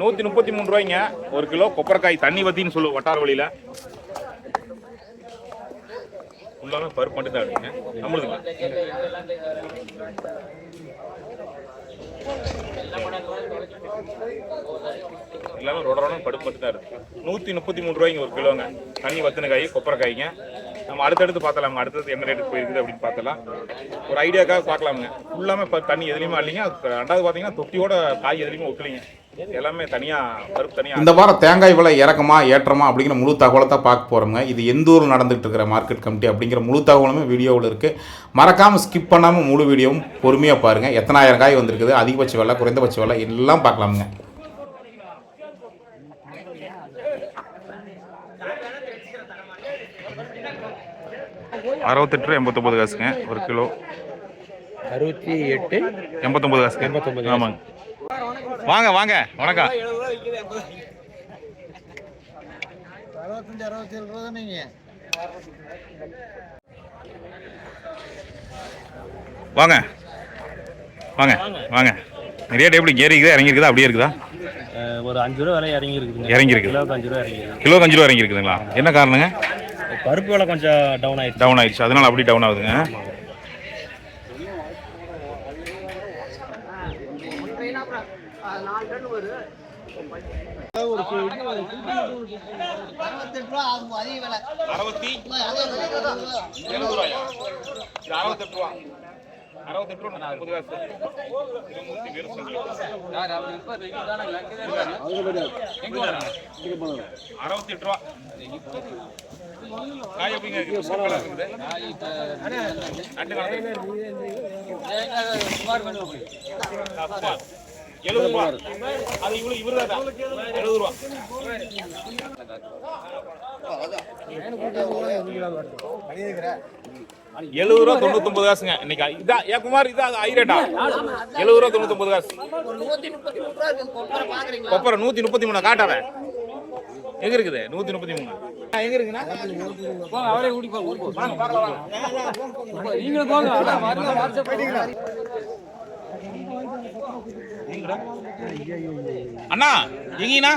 நூற்றி முப்பத்தி மூணு ரூபாய்ங்க. ஒரு கிலோ கொப்பரைக்காய் தண்ணி வத்தின்னு சொல்லுவோம் வட்டார வழியில். ஃபுல்லாமே பருப்பு மட்டும் தான் இருக்குங்க நம்மளுக்கு எல்லாமே ரொட ரொட பருப்பு மட்டும் தான் இருக்கு. நூற்றி முப்பத்தி மூணு ரூபாய்ங்க ஒரு கிலோங்க. தண்ணி வத்தின காய் கொப்பரைக்காய்ங்க. நம்ம அடுத்தடுத்து பார்த்தலாம் அடுத்தது என்ன ரேட்டுக்கு போயிருக்குது அப்படின்னு பார்த்தலாம் ஒரு ஐடியாக்காக பார்க்கலாமுங்க. ஃபுல்லாமே இப்போ தண்ணி எதுலையுமே இல்லைங்க. அது ரெண்டாவது பார்த்தீங்கன்னா தொட்டியோட காய் எதுலையுமே ஒட்டலைங்க. எல்லாமே தனியாக பருப்பு தனியாக இந்த வாரம் தேங்காய் விலை இறக்கமா ஏற்றமா அப்படிங்கிற முழு தகவலை தான் பார்க்க போகிறோங்க இது எந்த ஊரில் நடந்துகிட்டு இருக்கிற மார்க்கெட் கமிட்டி அப்படிங்கிற முழு தகவலுமே வீடியோவில் இருக்குது மறக்காமல் ஸ்கிப் பண்ணாமல் முழு வீடியோவும் பொறுமையாக பாருங்கள் எத்தனாயிரம் காய் வந்திருக்குது அதிகபட்ச விலை குறைந்தபட்ச விலை எல்லாம் பார்க்கலாமுங்க. அறுபத்தெட்டு எண்பத்தொம்பது காசுங்க ஒரு கிலோ. அறுபத்தி எட்டு எண்பத்தொம்பது காசுங்க. எண்பத்தொன்பது. ஆமாங்க. வாங்க வாங்க வணக்கம். அறுபத்தஞ்சு அறுபத்தி ஏழு ரூபா தானேங்க வாங்க வாங்க வாங்க. ரேட் எப்படி ஏறி இருக்குதா இறங்கி இருக்குதா அப்படியே இருக்குதா? ஒரு அஞ்சு ரூபா விலை இறங்கி இருக்குதுங்க இறங்கி இருக்குது. அஞ்சு ரூபா இறங்கி இருக்குது கிலோ அஞ்சு ரூபா இறங்கி இருக்குதுங்களா என்ன காரணங்க? பருப்பு விலை கொஞ்சம் டவுன் ஆயிடுச்சு. டவுன் ஆயிடுச்சு. அதனால அப்படி டவுன் ஆகுதுங்க. அறுபத்தெட்டு ரூபா ஆகும் அதிக விலை அறுபத்தி அறுபது எழுபது ரூபாயா இது அறுபத்தெட்டு ரூபா அறுபத்தெட்டு ரூபா காசு இருநூத்தி அறுபத்தெட்டு ரூபா காய் எப்படிங்க இருக்குது. எழுபது ரூபா. அது இவ்வளவு எழுபது ரூபா. எழுபது ரூபா தொண்ணூத்தொன்பது காசுங்க. இன்னைக்கு இதான் ஏன் குமார் இதான் ஐரேட்டா எழுபது ரூபா தொண்ணூத்தொன்பது காசு. கொப்பரை நூத்தி முப்பத்தி மூணு காட்டாத. எங்க இருக்குது? நூத்தி முப்பத்தி மூணு. ஆ, எங்க இருக்குண்ணா? வாங்க, பார்க்கலாம், வாங்க. அண்ணா எங்கீண்ணா?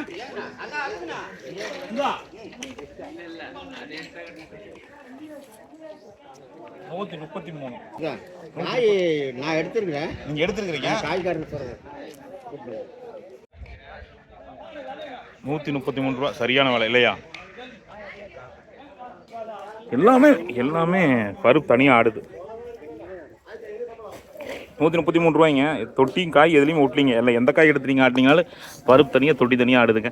நூத்தி முப்பத்தி மூணு காய் நான் எடுத்துருக்கிறேன். நீங்க எடுத்துருக்கீங்க காய்காரன் சொல்றேன் நூற்றி முப்பத்தி மூணு ரூபா சரியான விலை இல்லையா? எல்லாமே எல்லாமே பருப்பு தனியாக ஆடுது. நூற்றி முப்பத்தி மூணு ரூபாய்ங்க. தொட்டியும் காய் எதுலேயும் ஒட்டலிங்க இல்லை எந்த காய் எடுத்துறீங்க ஆட்டினீங்கனாலும் பருப்பு தனியாக தொட்டி தனியாக ஆடுதுங்க.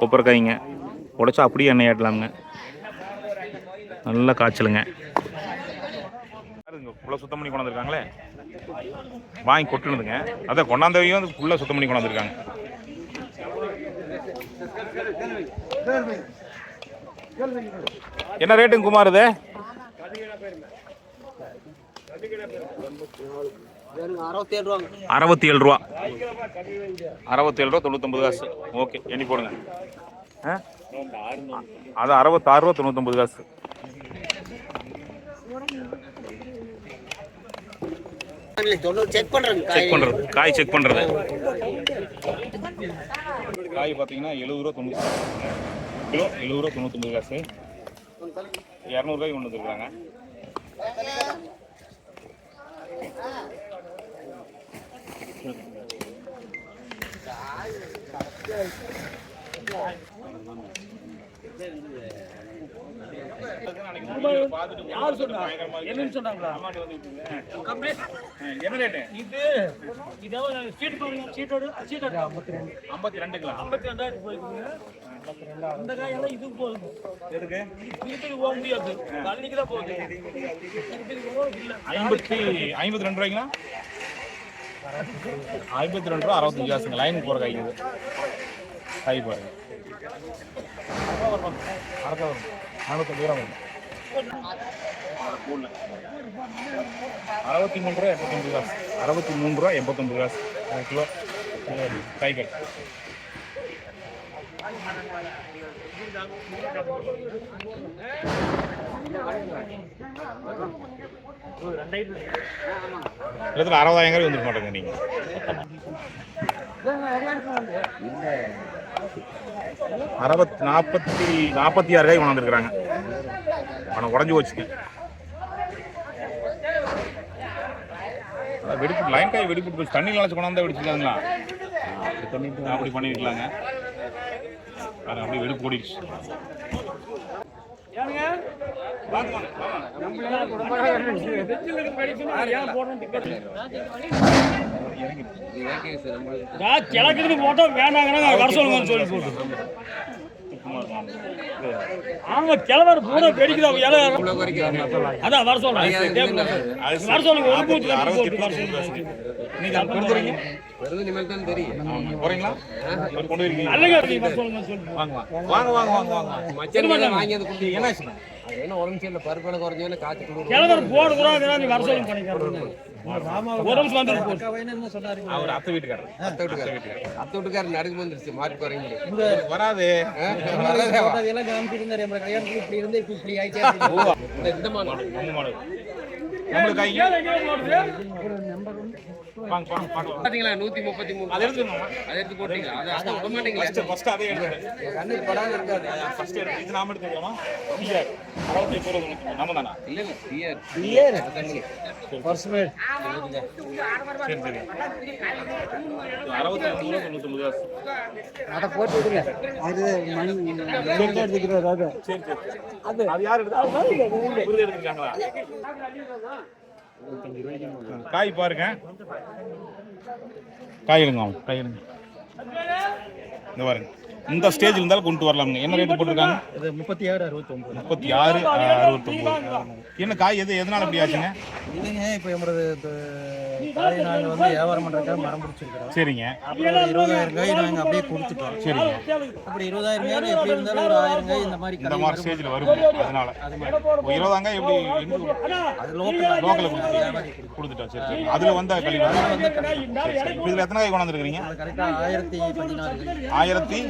கொப்பரைக்காய்ங்க. உடச்சா அப்படியே எண்ணெய் ஆட்டலாமுங்க. நல்லா காய்ச்சலுங்க. ஃபுல்லாக சுத்தம் பண்ணி கொண்டாந்துருக்காங்களே. வாங்கி கொட்டுனதுங்க. அதான் கொண்டாந்தவையும் வந்து ஃபுல்லாக சுத்தம் பண்ணி கொண்டாந்துருக்காங்க. என்ன ரேட்டுங்க குமார் இது? அறுபத்தி ஏழு ரூபா அறுபத்தி ஏழு ரூபா. தொண்ணூத்தொம்பது காசு. ஓகே எண்ணி போடுங்க? அது அறுபத்தாறு ரூபா தொண்ணூத்தொம்பது காசு. தொண்ணூறு செக் பண்றேங்க செக் பண்றது காய் செக் பண்றது. காய் பார்த்தீங்கன்னா எழுபது ரூபா தொண்ணூத்தி கிலோ எழுபது ரூபா தொண்ணூத்தொம்பது காசு. இரநூறுபாய்க்கு கொண்டு வந்துருக்காங்க என்னன்னு சொன்னாங்களா? இது இதாவது சீட் சீட்டோட சீட்டோட ஐம்பத்தி ரெண்டுங்களா? ஐம்பத்தி ரெண்டாயிரத்து போயிருக்குங்க அந்த காயெல்லாம் இதுக்கு போகுது. எதுக்கு? திருப்பதிக்கு போக முடியாது கல்லிக்கு தான் போகுது. ஐம்பத்தி ஐம்பத்தி ரெண்டு ரூபாய்ங்களா ஐம்பத்தி ரெண்டு ரூபா அறுபத்தஞ்சு காசுங்க லைனுக்கு போகிற காய் காய் பாருங்க. அரைக்கா வரும் வரும். அறுபத்தி மூணு ரூபா எண்பத்தொம்பது காசு அறுபத்தி மூணு ரூபா எண்பத்தொம்பது காசு ஒரு கிலோ. காய்கறி இடத்துல அறுபதாயிரம் வந்துருக்க மாட்டேங்க நீங்கள் அறுபத்தி நாற்பத்தி நாற்பத்தி ஆறு காய் கொண்டாந்துருக்குறாங்க. பணம் உடஞ்சி போச்சுங்க. வெடிப்பு லைன் காய் வெடிப்பு தண்ணி நினைச்சு கொண்டாந்தா வெடிச்சுக்கலாங்களா அப்படி பண்ணிருக்கலாங்க. அது அப்படியே வெடிப்பு ஓடிடுச்சு. நான் கிழக்குன்னு போட்டா வேண்டாங்கன்னா வர சொல்லுங்கன்னு சொல்லி போட்டு. ஆமா கிழவர் பூரா வெடிக்குதா இலை அதான் வர சொல்லுங்க ஒரு வர சொல்லுங்க நீங்க கொடுக்குறீங்க என்னாச்சுங்க கிழவர் போடு கூட நீ வர சொல்லுங்க ஒரு நிமிஷம் வந்து போட்டு அவர் அத்தை வீட்டுக்காரர். அத்தை வீட்டுக்காரர். அத்தை வீட்டுக்காரர் நடந்து வந்துருச்சு மாறி குறைங்க வராது. இந்த மாதம் நம்ம மாடு. நம்மளுக்கு ஐயா. வாங்க வாங்க பார்க்கலாம் பாத்தீங்களா நூத்தி முப்பத்தி மூணு? அதை எடுத்துக்கணும் அதை எடுத்து போட்டீங்களா? அதை அதை விட மாட்டீங்களா ஃபர்ஸ்ட் அதே எடுத்து கண்ணுக்கு படாம இருக்காது ஃபர்ஸ்ட் எடுத்து இது நாம எடுத்துக்கலாமா பிஆர் அறுபத்தி போறது நம்ம தானா? இல்ல சரி. சரி அறுபத்தி மூணு தொண்ணூத்தொம்பது காசு அதை போட்டு விடுங்க. அது மணி எடுத்துக்கிறாரு அது. சரி சரி அது. யார் எடுத்தா எடுத்துருக்காங்களா காய் பாருங்க. காய் எடுங்க அவங்க, காய் எடுங்க இந்த பாருங்க. இந்த ஸ்டேஜ் இருந்தாலும் கொண்டு வரலாமுங்க என்ன ரேட்டு போட்டிருக்காங்க? இது முப்பத்தி ஆறு அறுபத்தி ஒன்பது முப்பத்தி ஆறு அறுபத்தொம்பது என்ன காய் எது எதனால அப்படி ஆச்சுங்க? இல்லைங்க இப்போ நம்மளது காய் நாங்கள் வந்து வியாபாரம் பண்ணுறதுக்காக மரம் பிடிச்சிருக்கிறோம். சரிங்க. அப்புறம் ஒரு இருபதாயிரம் காய் நாங்கள் அப்படியே கொடுத்துட்டோம். சரிங்க. அப்படி இருபதாயிரம் காய் எப்படி இருந்தாலும் ஒரு ஆயிரம் காய் இந்த மாதிரி இந்த மாதிரி ஸ்டேஜில் வரும். அதனால. ஒரு இருபதாங்க எப்படி அது லோக்கல் லோக்கலில் கொடுத்துட்டோம் கொடுத்துட்டோம் சரி சரி. அதில் வந்த கழிவு இப்போ இதில் எத்தனை காய் கொண்டாந்துருக்கிறீங்க கரெக்டாக ஆயிரத்தி பதினாறு காய் ஆயிரத்தி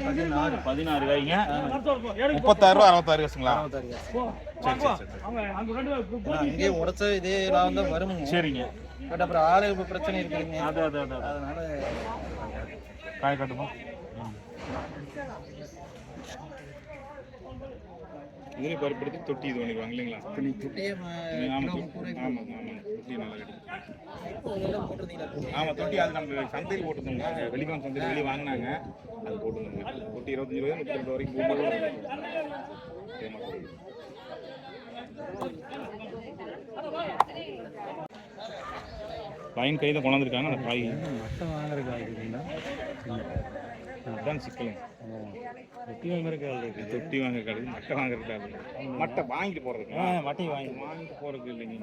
பதினாறு. காய்ங்க. முப்பத்தாறு ரூபா அறுபத்தாறு காசுங்களா? அங்கேயே உடச்ச இதே தான் வருமுங்க. சரிங்க. பட் அப்புறம் ஆளு இப்ப பிரச்சனை இருக்குதுங்க அது அது அது அதனால காய் கட்டுமா? இதுலேயும் பருப்படுத்தி தொட்டி இது பண்ணிக்குவாங்க இல்லைங்களா? தொட்டியே ஆமாம் முப்பது ஆமாங்க தொட்டி. நல்லா? ஆமாம் தொட்டி அது நம்ம சந்தையில் போட்டுருந்தோங்க. வெளிக்காம சந்தையில் வெளியே வாங்கினாங்க. அது போட்டுருந்தோங்க. தொட்டி இருபத்தஞ்சு ரூபாய் முப்பத்தி ரெண்டு வரைக்கும் பையன் கையில் கொண்டாந்துருக்காங்க அந்த காய். மட்டை வாங்குற காய்? அதுதான் சிக்கலும் தொட்டி வாங்குற காய் இருக்கு. தொட்டி வாங்க கிடையாது மட்டை வாங்குறதுக்கு மட்டை வாங்கிட்டு போகிறதுக்கு மட்டையை வாங்கி. வாங்கிட்டு போகிறதுக்கு இல்லைங்க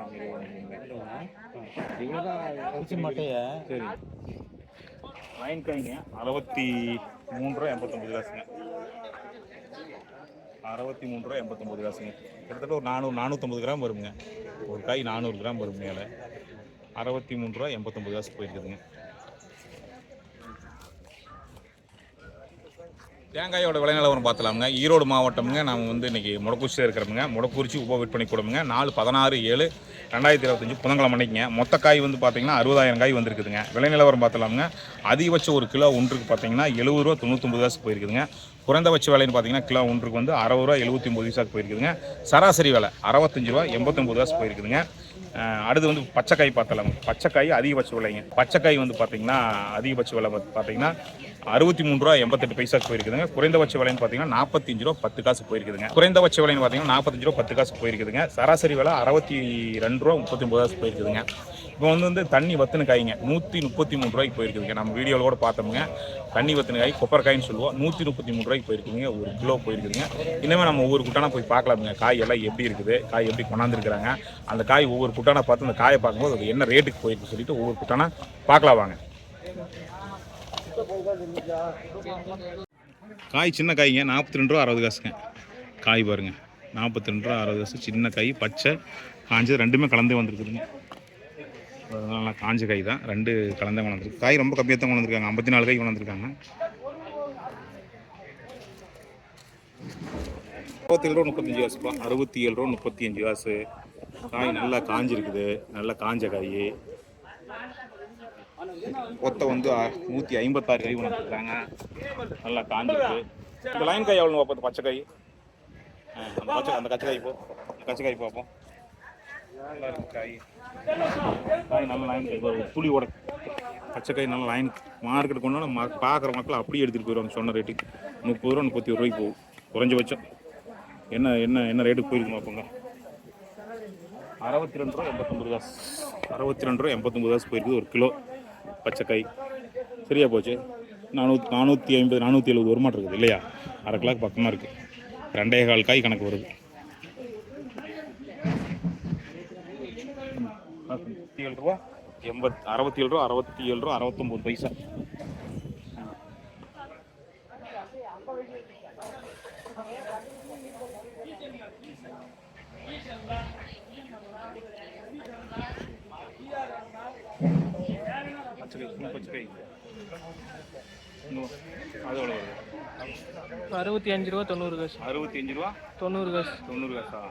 குச்சி மட்டைய? சரி. வாங்கிக்காய்ங்க அறுபத்தி மூணு ரூபா எண்பத்தொம்பது காசுங்க அறுபத்தி மூணு ரூபா எண்பத்தொம்பது காசுங்க கிட்டத்தட்ட ஒரு நானூறு நானூற்றம்பது கிராம் வருங்க. ஒரு காய் நானூறு கிராம் வரும் மேலே. அறுபத்தி மூணு ரூபா எண்பத்தொம்பது காசு போயிருக்குதுங்க தேங்காயோட விளைநிலவரம் பார்த்தலாமுங்க. ஈரோடு மாவட்டமுங்க நம்ம வந்து இன்னைக்கு முடக்குச்சியில் இருக்கிறோமுங்க. முடக்குறிச்சி உப விற்பனை கூடமுங்க. நாலு பதினாறு ஏழு ரெண்டாயிரத்தி இருபத்தஞ்சு புதன்கிழமை அன்னைக்குங்க. மொத்த காய் வந்து பார்த்தீங்கன்னா அறுபதாயிரம் காய் வந்திருக்குதுங்க. விளைநிலவரம் பார்த்தலாமுங்க. அதிகபட்ச ஒரு கிலோ ஒன்றுக்கு பார்த்தீங்கன்னா எழுபது ரூபா தொண்ணூத்தொம்பது காசு போயிருக்குதுங்க. குறைந்தபட்ச விலைன்னு பார்த்தீங்கன்னா கிலோ ஒன்றுக்கு வந்து அறுபது ரூபா எழுபத்தி ஒம்பது காசுக்கு போயிருக்குதுங்க. சராசரி விலை அறுபத்தஞ்சு ரூபா எண்பத்தொம்பது காசு போயிருக்குதுங்க. அடுத்து வந்து பச்சைக்காய் பார்த்தலாமுங்க. பச்சைக்காய் அதிகபட்ச விலைங்க. பச்சைக்காய் வந்து பார்த்தீங்கன்னா அதிகபட்ச விலை வந்து பார்த்தீங்கன்னா அறுபத்தி மூணு ரூபா எண்பத்தெட்டு பைசாக்கு போயிருக்குதுங்க. குறைந்தபட்ச விலைன்னு பார்த்தீங்கன்னா நாற்பத்தஞ்சு ரூபா பத்து காசு போயிருக்குதுங்க. குறைந்தபட்ச விலைன்னு பார்த்தீங்கன்னா நாற்பத்தஞ்சு ரூபா பத்து காசு போயிருக்குதுங்க. சராசரி விலை அறுபத்தி ரெண்டு ரூபா முப்பத்தி ஒன்பது காசு போயிருக்குதுங்க. இப்போ வந்து வந்து தண்ணி வத்தின காய்ங்க. நூற்றி முப்பத்தி மூணு ரூபாய்க்கு போயிருக்குதுங்க. நம்ம வீடியோவில் கூட பார்த்தோமுங்க. தண்ணி வத்தின காய் கொப்பரைக்காய்ன்னு சொல்லுவோம். நூற்றி முப்பத்தி மூணு ரூபாய்க்கு போயிருக்குதுங்க. ஒரு கிலோ போயிருக்குதுங்க. இனிமேல் நம்ம ஒவ்வொரு குட்டானா போய் பார்க்கலாமுங்க. காய் எல்லாம் எப்படி இருக்குது? காய் எப்படி கொண்டாந்துருக்குறாங்க? அந்த காய் ஒவ்வொரு குட்டானா பார்த்து அந்த காயை பார்க்கும்போது அது என்ன ரேட்டுக்கு போயிருக்கு சொல்லிட்டு ஒவ்வொரு குட்டானா பார்க்கலாம் வாங்க. காய் சின்ன காய்ங்க. நாற்பத்தி ரெண்டு ரூபா அறுபது காசுங்க. காய் பாருங்க. நாற்பத்தி ரெண்டு ரூபா அறுபது காசு. சின்ன காய் பச்சை. காஞ்சது ரெண்டுமே கலந்தே வந்திருக்குதுங்க. நல்லா காஞ்ச காய் தான். ரெண்டு கலந்தே கொண்டாந்துருக்கு காய் ரொம்ப கம்மியாக தான் கொண்டாந்துருக்காங்க ஐம்பத்தி நாலு காய் கொண்டாந்துருக்காங்க முப்பத்தேழு ரூபா முப்பத்தஞ்சு காசுப்பா அறுபத்தி ஏழு ரூபா முப்பத்தி அஞ்சு காசு. காய் நல்லா காஞ்சிருக்குது. நல்லா காஞ்ச காய். ஒத்த வந்து நூற்றி ஐம்பத்தாறு கை உணர்ந்துருக்காங்க நல்லா காஞ்சிருக்கு. இந்த லைன் காய் எவ்வளோ பார்ப்போம் பச்சை காய் அந்த பச்சை அந்த கச்சை காய் போ. அந்த கச்சை காய் பார்ப்போம். காய் காய் நல்ல லைன் காய் ஒரு புளியோட பச்சை நல்ல லைன் மார்க்கெட் கொண்டு வந்து பார்க்குற மக்கள் அப்படியே எடுத்துகிட்டு போயிடுவாங்க சொன்ன ரேட்டுக்கு முப்பது ரூபா முப்பத்தி ஒரு ரூபாய்க்கு போகும். குறைஞ்சபட்சம். என்ன என்ன என்ன ரேட்டுக்கு போயிருக்குமா அப்போங்க அறுபத்தி ரெண்டு ரூபா எண்பத்தொம்பது காசு. அறுபத்தி ரெண்டு ரூபா எண்பத்தொம்பது காசு போயிருக்குது ஒரு கிலோ. பச்சைக்காய் சரியாக போச்சு. நானூற்றி நானூற்றி ஐம்பது நானூற்றி எழுபது வருமானம் இருக்குது இல்லையா? அரை கிளாக் பக்கமாக இருக்குது ரெண்டே கால் காய் கணக்கு வருது. ஏழு ரூபா எண்பத் அறுபத்தி ஏழு ரூபா அறுபத்தி ஏழு ரூபா அறுபத்தொம்போது பைசா. Thank you. பச்சை காய் இன்னும் அது எவ்வளோ வருது அறுபத்தி அஞ்சு ரூபா தொண்ணூறு காசு. அறுபத்தி அஞ்சு ரூபா தொண்ணூறு காசு. தொண்ணூறு காசா?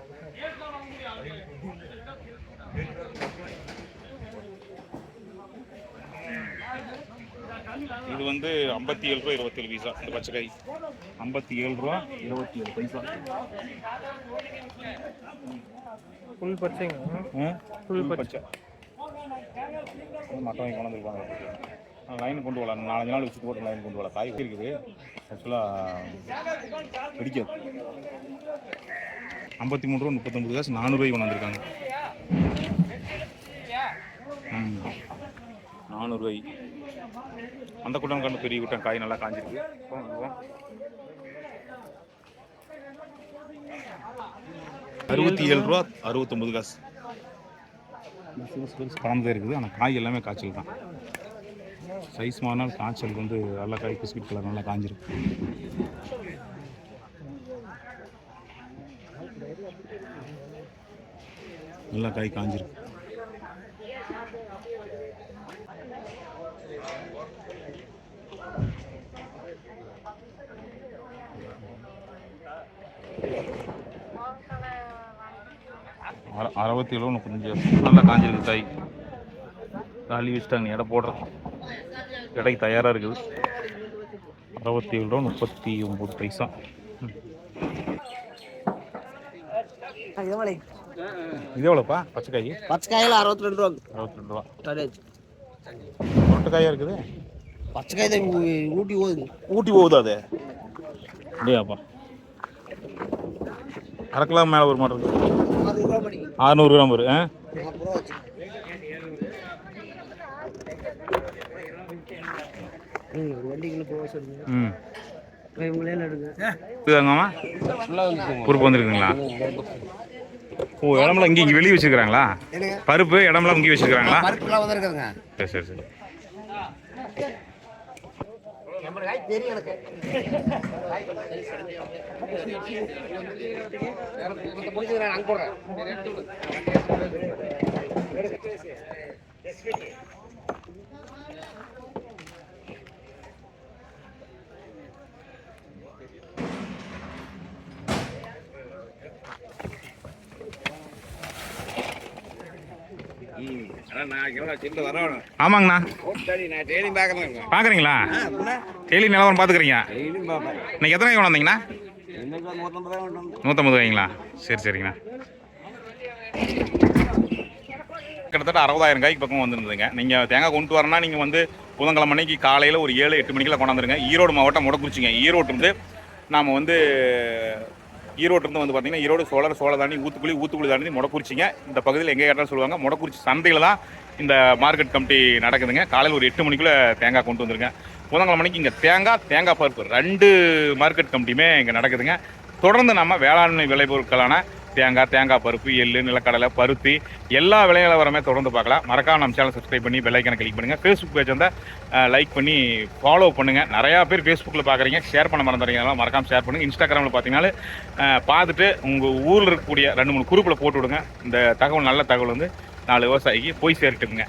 இது வந்து ஐம்பத்தி ஏழு ரூபா இருபத்தேழு பைசா இந்த பச்சைக்காய். ஐம்பத்தி ஏழு ரூபா இருபத்தி ஏழு பைசா. ஃபுல் பச்சைங்க. ஃபுல் பச்சை. மற்றவங்க கொண்டு வந்துருப்பாங்க லைன் கொண்டு வரலாம். நாலஞ்சு நாள் வச்சு போட்டு லைன் கொண்டு வரலாம். காய் இருக்குது. ஆக்சுவலாக பிடிக்காது ஐம்பத்தி மூணு ரூபா முப்பத்தொம்பது காசு நானூறுபாய் கொண்டு வந்திருக்காங்க நானூறுபாய். அந்த கூட்டம் கண்டு பெரிய கூட்டம் காய் நல்லா காஞ்சிருக்கு. அறுபத்தி ஏழு ரூபா அறுபத்தொம்பது காசு. சிறுசு பெருசு பழம் இருக்குது. ஆனால் காய் எல்லாமே காய்ச்சல் தான். சைஸ் மாறினால் காய்ச்சல் வந்து நல்ல காய் பிஸ்கட் கலர் நல்லா காய்ஞ்சிருக்கு நல்லா காய் காய்ஞ்சிருக்கு அறுபத்தி ஏழு முப்பத்தஞ்சு நல்லா காஞ்சிருக்கு காய் காலி வச்சுட்டாங்க எடை போடுறோம். எடைக்கு தயாராக இருக்குது. அறுபத்தி ஏழு ரூபா முப்பத்தி ஒம்பது பைசா. ம். இது எவ்வளோப்பா பச்சைக்காய்? பச்சைக்காயில் அறுபத்தி ரெண்டு ரூபா அறுபத்தி ரெண்டு ரூபா முட்டைக்காயாக இருக்குது? பச்சைக்காய் தான் ஊட்டி ஓடுது ஊட்டி போகுது அது? அப்படியாப்பா. அரை கிலோ மேலே ஒரு மாட்டம் இருக்குது அது ரூபா மணி அறுநூறு கிராம் வரும் ஆ? ம் பொறுப்பு வந்துருக்குங்களா? ஓ இடமெல்லாம் இங்கே இங்கே வெளியே வச்சுருக்காங்களா பருப்பு இடமெல்லாம் இங்கே வச்சுருக்காங்களா பருப்புலாம் வந்துருக்குதுங்க சரி. சரி சரி தெரியும் எனக்கு. முடிச்சுக்கிறேன் அங்கே போடுறேன் ஆமாங்கண்ணா. நான் டெய்லி பார்க்குறேன் பார்க்குறீங்களா? டெய்லி நிலவரம் பார்த்துக்கிறீங்க. இன்னைக்கு எத்தனை கொண்டு வந்தீங்கண்ணா? நூற்றம்பது ரூபாய்ங்களா? சரி சரிங்கண்ணா. கிட்டத்தட்ட அறுபதாயிரம் காய்க்கு பக்கம் வந்துருந்ததுங்க. நீங்கள் தேங்காய் கொண்டு வரனா நீங்கள் வந்து புதன்கிழமை அன்னைக்கு காலையில் ஒரு ஏழு எட்டு மணிக்கெல்லாம் கொண்டாந்துருங்க. ஈரோடு மாவட்டம் முடக்குறிச்சிங்க. ஈரோடு இருந்து நாம் வந்து ஈரோடு இருந்து வந்து பார்த்தீங்கன்னா ஈரோடு சோழர் சோழ தாண்டி ஊத்துக்குழி ஊத்துக்குழி தாண்டி முடக்குறிச்சிங்க. இந்த பகுதியில் எங்கே கேட்டாலும் சொல்லுவாங்க. முடக்குறிச்சி சந்தையில் தான் இந்த மார்க்கெட் கமிட்டி நடக்குதுங்க. காலையில் ஒரு எட்டு மணிக்குள்ளே தேங்காய் கொண்டு வந்துருங்க. புதன்கிழமை மணிக்கு இங்கே தேங்காய் தேங்காய் பருப்பு ரெண்டு மார்க்கெட் கமிட்டியுமே இங்கே நடக்குதுங்க. தொடர்ந்து நம்ம வேளாண்மை விளைபொருட்களான தேங்காய் தேங்காய் பருப்பு எள்ளு நிலக்கடலை பருத்தி எல்லா விலை தொடர்ந்து பார்க்கலாம். மறக்காம நம்ம சேனல் சப்ஸ்கிரைப் பண்ணி பெல் கிளிக் பண்ணுங்கள் ஃபேஸ்புக் பேஜ் வந்து லைக் பண்ணி ஃபாலோ பண்ணுங்கள் நிறையா பேர் ஃபேஸ்புக்கில் பார்க்குறீங்க. ஷேர் பண்ண மறந்துறீங்க அதெல்லாம் மறக்காம ஷேர் பண்ணுங்கள் இன்ஸ்டாகிராமில் பார்த்தீங்கன்னா பார்த்துட்டு உங்கள் ஊரில் இருக்கக்கூடிய ரெண்டு மூணு குரூப்பில் போட்டு விடுங்க. இந்த தகவல் நல்ல தகவல் வந்து நாலு விவசாயிக்கு போய் சேர்த்துக்குங்க